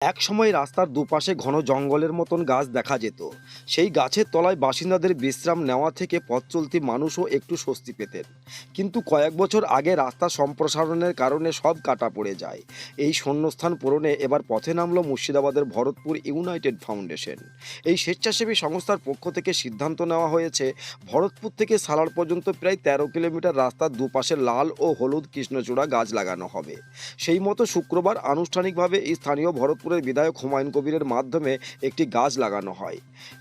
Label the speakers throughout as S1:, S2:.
S1: এক সময় রাস্তার দুপাশে ঘন জঙ্গলের মতন গাছ দেখা যেত। সেই গাছের তলায় বাসিন্দাদের বিশ্রাম নেওয়া থেকে পথ চলতি মানুষও একটু স্বস্তি পেতেন। কিন্তু কয়েক বছর আগে রাস্তা সম্প্রসারণের কারণে সব কাটা পড়ে যায়। এই শূন্যস্থান পূরণে এবার পথে নামল মুর্শিদাবাদের ভরতপুর ইউনাইটেড ফাউন্ডেশন। এই স্বেচ্ছাসেবী সংস্থার পক্ষ থেকে সিদ্ধান্ত নেওয়া হয়েছে, ভরতপুর থেকে সালার পর্যন্ত প্রায় তেরো কিলোমিটার রাস্তার দুপাশে লাল ও হলুদ কৃষ্ণচূড়া গাছ লাগানো হবে। সেই মতো শুক্রবার আনুষ্ঠানিকভাবে এই স্থানীয় ভরতপুরের বিধায়ক হুমায়ুন কবিরের মাধ্যমে একটি গাছ লাগানো হয়।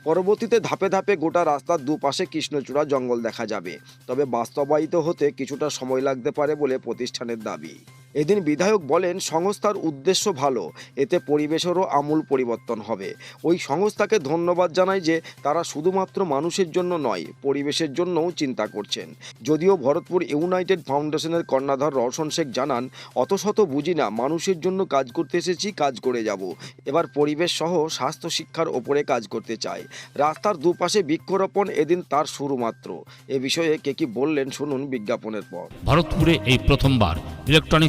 S1: পরবর্তীতে ধাপে ধাপে গোটা রাস্তার দুপাশে কৃষ্ণচূড়া জঙ্গল দেখা যাবে। তবে বাস্তবায়িত হতে কিছুটা সময় লাগতে পারে বলে প্রতিষ্ঠানের দাবি। এদিন বিধায়ক বলেন, সংস্থার উদ্দেশ্য ভালো, এতে পরিবেশেরও আমূল পরিবর্তন হবে। ওই সংস্থাকে ধন্যবাদ জানাই যে তারা শুধুমাত্র মানুষের জন্য নয়, পরিবেশের জন্যও চিন্তা করছেন। যদিও ভরতপুর ইউনাইটেড ফাউন্ডেশনের কর্ণাধর রওশন শেখ জানান, অত শত বুঝি না, মানুষের জন্য কাজ করতে এসেছি, কাজ করে যাব। এবার পরিবেশ সহ স্বাস্থ্য শিক্ষার ওপরে কাজ করতে চাই। রাস্তার দুপাশে বৃক্ষরোপণ এদিন তার শুরু মাত্র এ বিষয়ে কে কি বললেন, শুনুন বিজ্ঞাপনের পর।
S2: ভারতপুরে এই প্রথমবার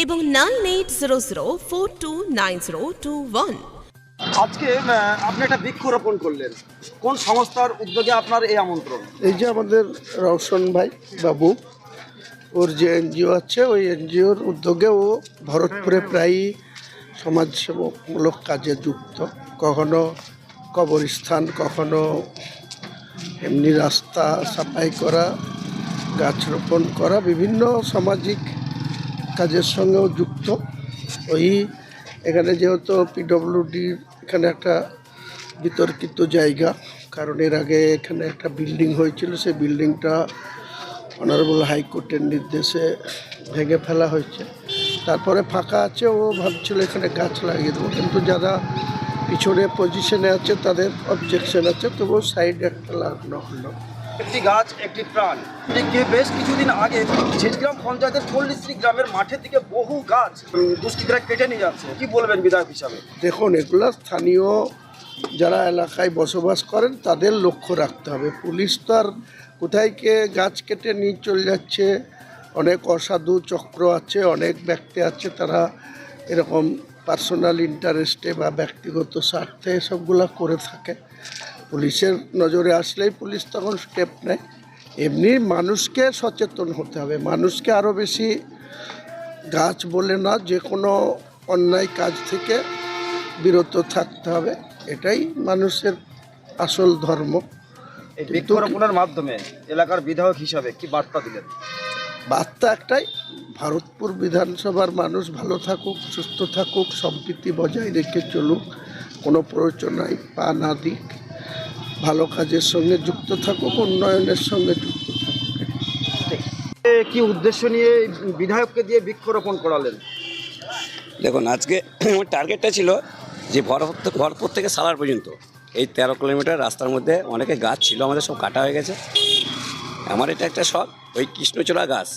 S3: এবং nine eight zero zero four two nine zero two one.
S1: আজকে আপনি একটা বৃক্ষরোপণ করলেন। কোন সংস্থার উদ্যোগে আপনার এই আমন্ত্রণ?
S4: এই যে আমাদের রওশন ভাই বাবু ওর যে এনজিও আছে ওই এনজিওর উদ্যোগে ও ভরতপুরে প্রায়ই সমাজসেবামূলক কাজে যুক্ত। কখনো কবরস্থান কখনো এমনি রাস্তা সাফাই করা গাছ রোপণ করা বিভিন্ন সামাজিক কাজের সঙ্গেও যুক্ত। ওই এখানে যেহেতু পিডব্লিউডি এখানে একটা বিতর্কিত জায়গা, কারণ এর আগে এখানে একটা বিল্ডিং হয়েছিল, সেই বিল্ডিংটা অনারেবল হাইকোর্টের নির্দেশে ভেঙে ফেলা হয়েছে। তারপরে ফাঁকা আছে, ও ভাবছিল এখানে গাছ লাগিয়ে দেবো, কিন্তু যারা পিছনে পজিশনে আছে, তাদের অবজেকশন আছে, তবুও সাইডে একটা লাগানো হলো
S1: একটি গাছ, একটি প্রাণ। বেশ কিছুদিন আগে ঝিটগ্রাম পঞ্চায়েতের পল্লীশ্রী গ্রামের মাঠের দিকে বহু গাছ দুষ্কৃতীরা কেটে নিয়ে যাচ্ছে। কি বলবেন বিধায়ক হিসাবে?
S4: দেখুন, এগুলো স্থানীয় যারা এলাকায় বসবাস করেন, তাদের লক্ষ্য রাখতে হবে। পুলিশ তো আর কোথায় কে গাছ কেটে নিয়ে চলে যাচ্ছে? অনেক অসাধু চক্র আছে, অনেক ব্যক্তি আছে, তারা এরকম পার্সোনাল ইন্টারেস্টে বা ব্যক্তিগত স্বার্থে এসবগুলো করে থাকে। পুলিশের নজরে আসলেই পুলিশ তখন স্টেপ নেয়। এমনি মানুষকে সচেতন হতে হবে। মানুষকে আরও বেশি গাছ বলে না যে কোনো অন্যায় কাজ থেকে বিরত থাকতে হবে। এটাই মানুষের আসল ধর্ম।
S1: বৃক্ষরোপণের মাধ্যমে এলাকার বিধায়ক হিসাবে কি বার্তা দিলেন?
S4: বার্তা একটাই ভারতপুর বিধানসভার মানুষ ভালো থাকুক সুস্থ থাকুক সম্প্রীতি বজায় রেখে চলুক কোনো প্ররোচনায় পা না দিক। ভালো কাজের সঙ্গে যুক্ত থাকুক উন্নয়নের সঙ্গে যুক্ত থাকুক।
S1: কি উদ্দেশ্য নিয়ে বিধায়ককে দিয়ে বৃক্ষরোপণ করালেন?
S5: দেখুন আজকে আমার টার্গেটটা ছিল যে ভরতপুর ভরতপুর থেকে সালার পর্যন্ত। এই তেরো কিলোমিটার রাস্তার মধ্যে অনেকে গাছ ছিল আমাদের সব কাটা হয়ে গেছে। আমার এটা একটা শখ ওই কৃষ্ণচূড়া গাছ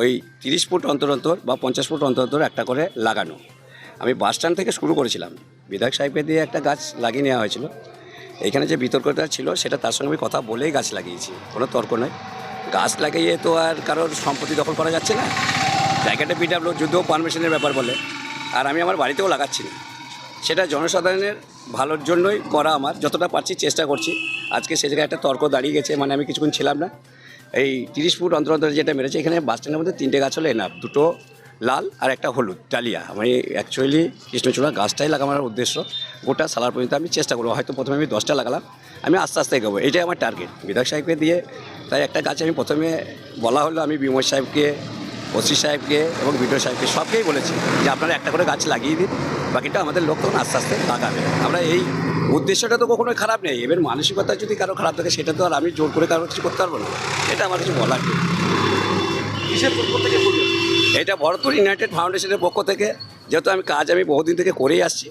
S5: ওই তিরিশ ফুট অন্তর অন্তর বা পঞ্চাশ ফুট অন্তর অন্তর একটা করে লাগানো। আমি বাস স্ট্যান্ড থেকে শুরু করেছিলাম। বিধায়ক সাহেবকে দিয়ে একটা গাছ লাগিয়ে নেওয়া হয়েছিল। এখানে যে বিতর্কটা ছিল, সেটা তার সঙ্গে আমি কথা বলেই গাছ লাগিয়েছি, কোনো তর্ক নয়। গাছ লাগিয়ে তো আর কারোর সম্পত্তি দখল করা যাচ্ছে না। জায়গাটা বিডাব্লিউ যদিও পারমিশনের ব্যাপার বলে, আর আমি আমার বাড়িতেও লাগাচ্ছি না। সেটা জনসাধারণের ভালোর জন্যই করা আমার, যতটা পারছি চেষ্টা করছি। আজকে সে জায়গায় একটা তর্ক দাঁড়িয়ে গেছে মানে আমি কিছুক্ষণ ছিলাম না। এই তিরিশ ফুট অন্তর অন্তর যেটা মেরেছে, এখানে বাস স্ট্যান্ডের মধ্যে তিনটে গাছ হলো, এনাফ, দুটো লাল আর একটা হলুদ, ডালিয়া। আমি অ্যাকচুয়ালি কৃষ্ণচূড়া গাছটাই লাগানোর উদ্দেশ্য। গোটা সালার পর্যন্ত আমি চেষ্টা করব। হয়তো প্রথমে আমি দশটা লাগালাম। আমি আস্তে আস্তে এগোবো। এটাই আমার টার্গেট বিধায়ক সাহেবকে দিয়ে তাই একটা গাছ আমি প্রথমে বলা হলো আমি বিমল সাহেবকে, ওসি সাহেবকে এবং বিডিও সাহেবকে সবকেই বলেছি যে আপনারা একটা করে গাছ লাগিয়ে দিন। বাকিটা আমাদের লোক তখন আস্তে আস্তে লাগাবে। আমরা এই উদ্দেশ্যটা তো কখনোই খারাপ নেই। এবার মানসিকতা যদি কারও খারাপ থাকে, সেটা তো আর আমি জোর করে কারও কিছু করতে পারব না। এটা আমার কিছু বলার নেই।
S1: কিসের
S5: এটা ভরতপুর ইউনাইটেড ফাউন্ডেশনের পক্ষ থেকে যেহেতু আমি কাজ আমি বহুদিন থেকে করেই আসছি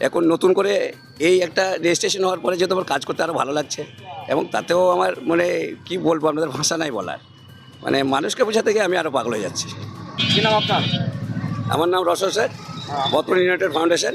S5: এখন নতুন করে এই একটা রেজিস্ট্রেশন হওয়ার পরে যেহেতু আমার কাজ করতে আরও ভালো লাগছে এবং তাতেও আমার মানে কি বলব আপনাদের ভাষা নাই বলার। মানে মানুষকে বোঝাতে গিয়ে আমি আরও পাগল হয়ে যাচ্ছি।
S1: কি নাম আপনার?
S5: আমার নাম রসদ স্যার বর্তমান ইউনাইটেড ফাউন্ডেশন